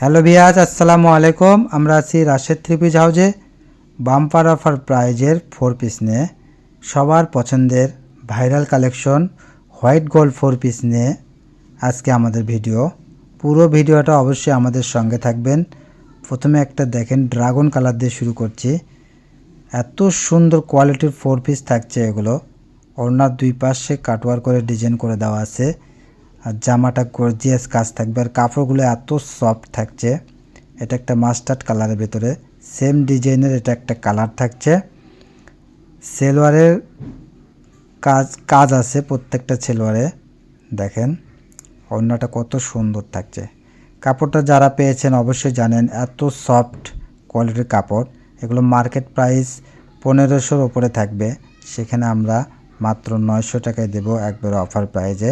Hello বিয়াজ আসসালামু আলাইকুম। আমরা আছি রাশেদ থ্রি হাউজে বাম্পার অফার প্রাইজের ফোর পিস নিয়ে সবার পছন্দের viral collection white gold four piece নিয়ে আজকে আমাদের ভিডিও। পুরো ভিডিওটা অবশ্যই আমাদের সঙ্গে থাকবেন। প্রথমে একটা দেখেন, ড্রাগন কালার দিয়ে শুরু করছি। এত সুন্দর কোয়ালিটির ফোর পিস থাকছে এগুলো। ওড়নার দুই পাশে কাটওয়ার করে ডিজাইন করে দেওয়া আছে। আর জামাটা গর্জিয়াস কাজ থাকবে আর কাপড়গুলো এত সফট থাকছে। এটা একটা মাস্টার্ড কালারের ভেতরে। সেম ডিজাইনের এটা একটা কালার থাকছে। সেলোয়ারের কাজ কাজ আছে প্রত্যেকটা সেলোয়ারে দেখেন অন্যটা কত সুন্দর থাকছে। কাপড়টা যারা পেয়েছেন অবশ্যই জানেন, এত সফট কোয়ালিটির কাপড়। এগুলো মার্কেট প্রাইস পনেরোশোর ওপরে থাকবে। সেখানে আমরা মাত্র নয়শো টাকায় দেবো একবার অফার প্রাইজে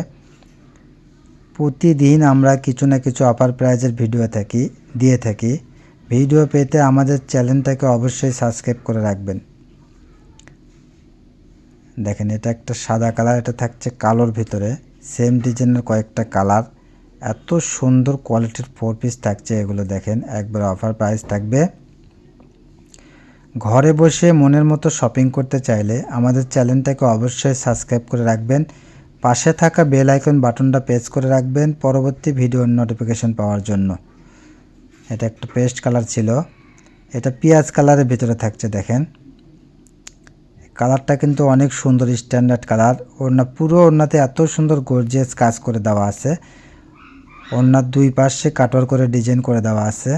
প্রতিদিন আমরা কিছু না কিছু অফার প্রাইজের ভিডিও থাকি, দিয়ে থাকি। ভিডিও পেতে আমাদের চ্যানেলটাকে অবশ্যই সাবস্ক্রাইব করে রাখবেন। দেখেন, এটা একটা সাদা কালার এটা থাকছে কালোর ভিতরে। সেম ডিজাইনের কয়েকটা কালার এত সুন্দর কোয়ালিটির ফোর পিস থাকছে এগুলো, দেখেন। একবার অফার প্রাইস থাকবে। ঘরে বসে মনের মতো শপিং করতে চাইলে আমাদের চ্যানেলটাকে অবশ্যই সাবস্ক্রাইব করে রাখবেন। পাশে থাকা বেল আইকন বাটনটা প্রেস করে রাখবেন পরবর্তী ভিডিওর নোটিফিকেশন পাওয়ার জন্য। এটা একটা পেস্ট কালার ছিল। এটা পেঁয়াজ কালারের ভিতরে থাকছে, দেখেন। কালারটা কিন্তু অনেক সুন্দর, স্ট্যান্ডার্ড কালার। ওড়না, পুরো ওড়নাতে এত সুন্দর গর্জিয়াস কাজ করে দেওয়া আছে। ওড়নার দুই পাশে কাটর করে ডিজাইন করে দেওয়া আছে।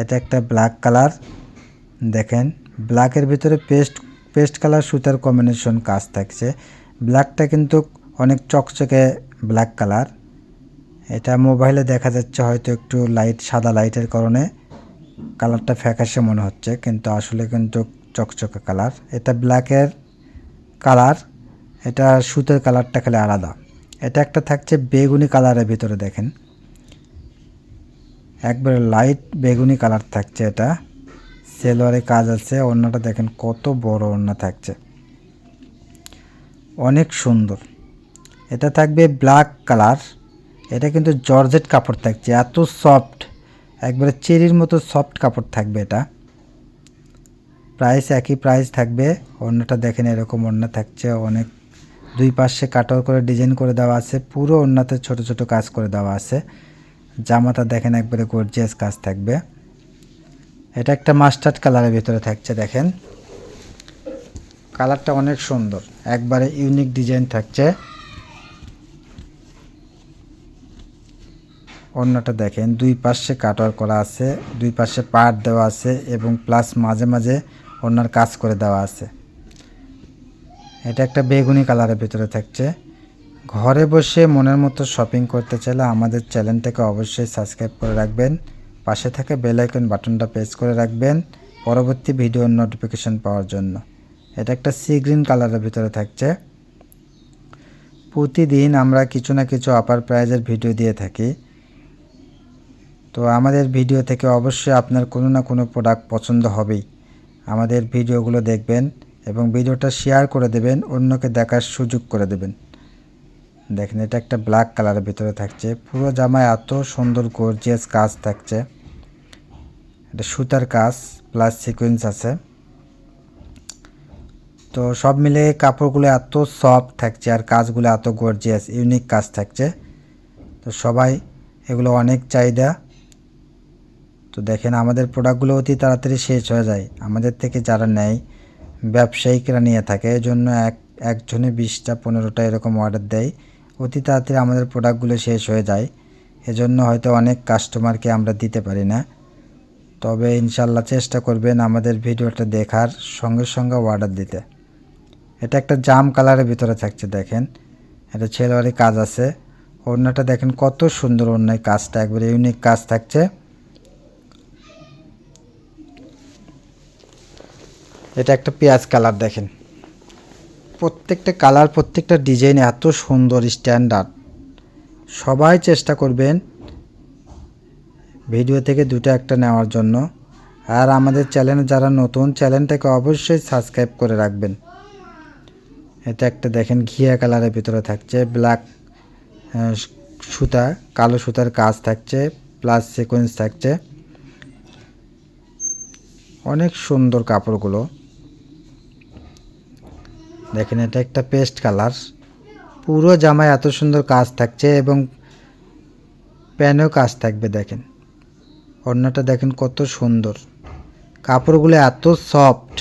এটা একটা ব্ল্যাক কালার, দেখেন। ব্ল্যাকের ভিতরে পেস্ট পেস্ট কালার সুতার কম্বিনেশন কাজ থাকছে। ব্ল্যাকটা কিন্তু অনেক চকচকে ব্ল্যাক কালার এটা মোবাইলে দেখা যাচ্ছে হয়তো একটু লাইট সাদা লাইটের কারণে। কালারটা ফ্যাকাশে মনে হচ্ছে, কিন্তু আসলে কিন্তু চকচকে কালার এটা ব্ল্যাকের কালার এটা সুতের কালারটা খালি আলাদা। এটা একটা থাকছে বেগুনি কালারের ভিতরে দেখেন। একবারে লাইট বেগুনি কালার থাকছে এটা। সেলোয়ারে কাজ আছে, ওড়নাটা দেখেন কত বড় ওড়না থাকছে। অনেক সুন্দর। এটা থাকবে ব্ল্যাক কালার এটা কিন্তু জর্জেট কাপড় থাকছে, এত সফট একবারে চেরির মতো সফট কাপড় থাকবে এটা। প্রাইস একই প্রাইস থাকবে, অন্যটা দেখেন এরকম অন্য থাকছে, অনেক দুই পাশে কাটর করে ডিজাইন করে দেওয়া আছে, পুরো অন্যতে ছোট ছোট কাজ করে দেওয়া আছে। জামাটা দেখেন একবারে গর্জিয়াস কাজ থাকবে। এটা একটা মাস্টার্ড কালারের ভিতরে থাকছে, দেখেন। কালারটা অনেক সুন্দর, একবারে ইউনিক ডিজাইন থাকছে। অন্যটা দেখেন, দুই পাশে কাটার করা আছে, দুই পাশে পাট দেওয়া আছে এবং প্লাস মাঝে মাঝে অন্যার কাজ করে দেওয়া আছে। এটা একটা বেগুনি কালারের ভিতরে থাকছে। ঘরে বসে মনের মতো শপিং করতে চাইলে আমাদের চ্যানেলটাকে অবশ্যই সাবস্ক্রাইব করে রাখবেন। পাশে থাকা বেল আইকন বাটনটা প্রেস করে রাখবেন পরবর্তী ভিডিওর নোটিফিকেশন পাওয়ার জন্য। এটা একটা সি গ্রিন কালারের ভিতরে থাকছে। প্রতিদিন আমরা কিছু না কিছু অফার প্রাইজের ভিডিও দিয়ে থাকি। তো আমাদের ভিডিও থেকে অবশ্যই আপনার কোনো না কোনো প্রোডাক্ট পছন্দ হবেই। আমাদের ভিডিওগুলো দেখবেন এবং ভিডিওটা শেয়ার করে দেবেন, অন্যকে দেখার সুযোগ করে দেবেন। দেখেন, এটা একটা ব্ল্যাক কালারের ভিতরে থাকছে। পুরো জামায় এত সুন্দর গর্জিয়াস কাজ থাকছে। এটা সুতার কাজ প্লাস সিকোয়েন্স আছে। তো সব মিলে কাপড়গুলো এত সফট থাকছে আর কাজগুলো এত গর্জিয়াস ইউনিক কাজ থাকছে। তো সবাই এগুলো অনেক চাহিদা। তো দেখেন, আমাদের প্রোডাক্টগুলো অতি তাড়াতাড়ি শেষ হয়ে যায়। আমাদের থেকে যারা নেয়, ব্যবসায়িকরা নিয়ে থাকে এই জন্য এক, একজনে বিশটা, পনেরোটা এরকম অর্ডার দেয়। অতি তাড়াতাড়ি আমাদের প্রোডাক্টগুলো শেষ হয়ে যায়। এজন্য হয়তো অনেক কাস্টমারকে আমরা দিতে পারি না। তবে ইনশাল্লাহ চেষ্টা করবেন আমাদের ভিডিওটা দেখার সঙ্গে সঙ্গে অর্ডার দিতে। এটা একটা জাম কালারের ভিতরে থাকছে, দেখেন। এটা ছেলেবাড়ি কাজ আছে। ওড়নাটা দেখেন কত সুন্দর অন্যায় কাজটা, একবারে ইউনিক কাজ থাকছে। এটা একটা পেঁয়াজ কালার দেখেন। প্রত্যেকটা কালার, প্রত্যেকটা ডিজাইন এত সুন্দর, স্ট্যান্ডার্ড। সবাই চেষ্টা করবেন ভিডিও থেকে দুটো একটা নেওয়ার জন্য। আর আমাদের চ্যানেলে, যারা নতুন, চ্যানেলটাকে অবশ্যই সাবস্ক্রাইব করে রাখবেন। এটা একটা দেখেন, ঘিয়া কালারের ভিতরে থাকছে, ব্ল্যাক সুতা, কালো সুতার কাজ থাকছে, প্লাস সিকোয়েন্স থাকছে। অনেক সুন্দর কাপড়গুলো। দেখেন, এটা একটা পেস্ট কালার। পুরো জামায় এত সুন্দর কাজ থাকছে এবং প্যানেও কাজ থাকবে, দেখেন। অন্যটা দেখেন কত সুন্দর। কাপড়গুলো এত সফট।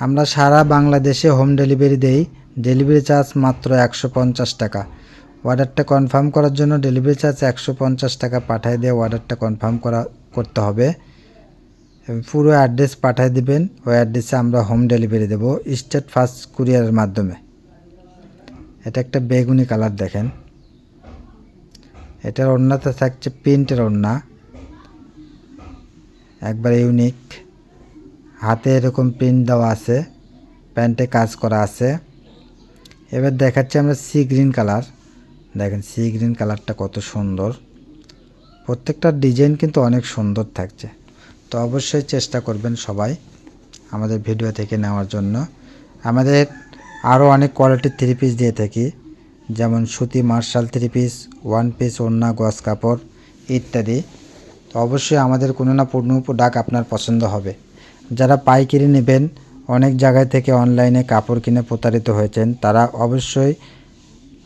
আমরা সারা বাংলাদেশে হোম ডেলিভারি দেই। ডেলিভারি চার্জ মাত্র একশো পঞ্চাশ টাকা। অর্ডারটা কনফার্ম করার জন্য ডেলিভারি চার্জ একশো পঞ্চাশ টাকা পাঠিয়ে দিয়ে অর্ডারটা কনফার্ম করা, করতে হবে। পুরো অ্যাড্রেস পাঠিয়ে দিবেন। ওই অ্যাড্রেসে আমরা হোম ডেলিভারি দেবো, স্টেট ফার্স্ট কুরিয়ারের মাধ্যমে। এটা একটা বেগুনি কালার দেখেন। এটার ওড়নাতে থাকছে প্রিন্টের ওড়না। একবার ইউনিক। হাতে এরকম প্রিন্ট দেওয়া আছে, প্যান্টে কাজ করা আছে। এবার দেখাচ্ছি আমরা সি গ্রিন কালার। দেখেন সি গ্রিন কালারটা কত সুন্দর। প্রত্যেকটা ডিজাইন কিন্তু অনেক সুন্দর থাকছে। তো অবশ্যই চেষ্টা করবেন সবাই আমাদের ভিডিও থেকে নেওয়ার জন্য। আমাদের আরও অনেক কোয়ালিটির থ্রি পিস দিয়ে থাকি, যেমন সুতি marshal three piece one piece ওড়না গস কাপড় ইত্যাদি। তো অবশ্যই আমাদের কোনো না কোনো প্রোডাক্ট আপনার পছন্দ হবে। যারা পাইকারি নেবেন, অনেক জায়গায় থেকে অনলাইনে কাপড় কিনে প্রতারিত হয়েছেন, তারা অবশ্যই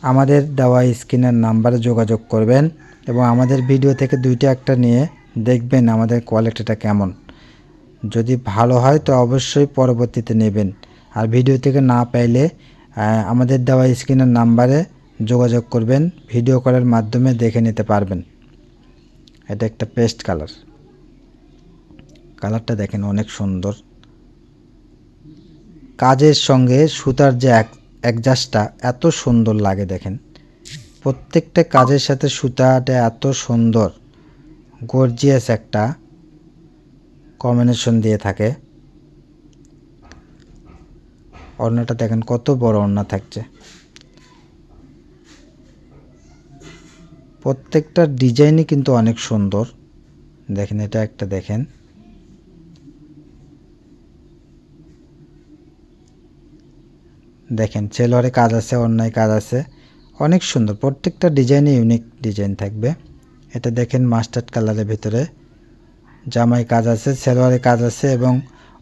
আমাদের দেওয়া স্ক্রিনের নাম্বারে যোগাযোগ করবেন এবং আমাদের ভিডিও থেকে দুইটা একটা নিয়ে দেখবেন আমাদের কোয়ালিটিটা কেমন। যদি ভালো হয় তো অবশ্যই পরবর্তীতে নেবেন। আর ভিডিও থেকে না পাইলে আমাদের দেওয়া স্ক্রিনের নাম্বারে যোগাযোগ করবেন ভিডিও কলের মাধ্যমে দেখে নিতে পারবেন। এটা একটা পেস্ট কালার কালারটা দেখেন অনেক সুন্দর। কাজের সঙ্গে সুতার যে অ্যাডজাস্টটা এত সুন্দর লাগে দেখেন। প্রত্যেকটা কাজের সাথে সুতাটা এত সুন্দর। গর্জিয়াস একটা কম্বিনেশন দিয়ে থাকে। ওড়নাটা দেখেন কত বড় ওড়না থাকছে। প্রত্যেকটা ডিজাইনই কিন্তু অনেক সুন্দর। দেখেন, এটা একটা দেখেন। দেখেন সেলোয়ারে কাজ আছে, অন্যায় কাজ আছে। অনেক সুন্দর, প্রত্যেকটা ডিজাইনে ইউনিক ডিজাইন থাকবে। এটা দেখেন মাস্টার্ড কালারের ভিতরে। জামাই কাজ আছে, সেলোয়ারে কাজ আছে এবং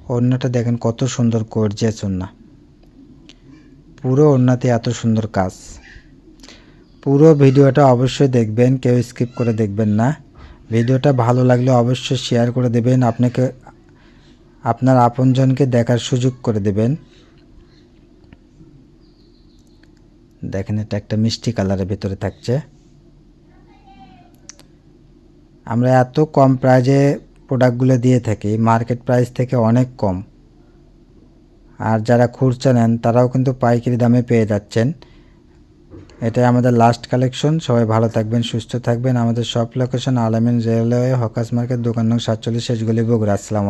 ওড়নাটা দেখেন কত সুন্দর গর্জিয়াস ওড়না। পুরো ওড়নাতে এত সুন্দর কাজ। পুরো ভিডিওটা অবশ্যই দেখবেন, কেউ স্কিপ করে দেখবেন না। ভিডিওটা ভালো লাগলে অবশ্যই শেয়ার করে দেবেন, আপনাকে, আপনার আপনজনকে দেখার সুযোগ করে দেবেন। দেখেন এটা একটা মিষ্টি কালারের ভিতরে থাকছে। আমরা এত কম প্রাইজে প্রোডাক্টগুলো দিয়ে থাকি মার্কেট প্রাইস থেকে অনেক কম। আর যারা খুচরা নেন, তারাও কিন্তু পাইকারি দামে পেয়ে যাচ্ছেন। এটাই আমাদের লাস্ট কালেকশন সবাই ভালো থাকবেন, সুস্থ থাকবেন। আমাদের সব লোকেশন আলামিন রেলওয়ে হকাস মার্কেট, দোকান নং সাতচল্লিশ, শেষগুলি, বগুড়া। আসসালাম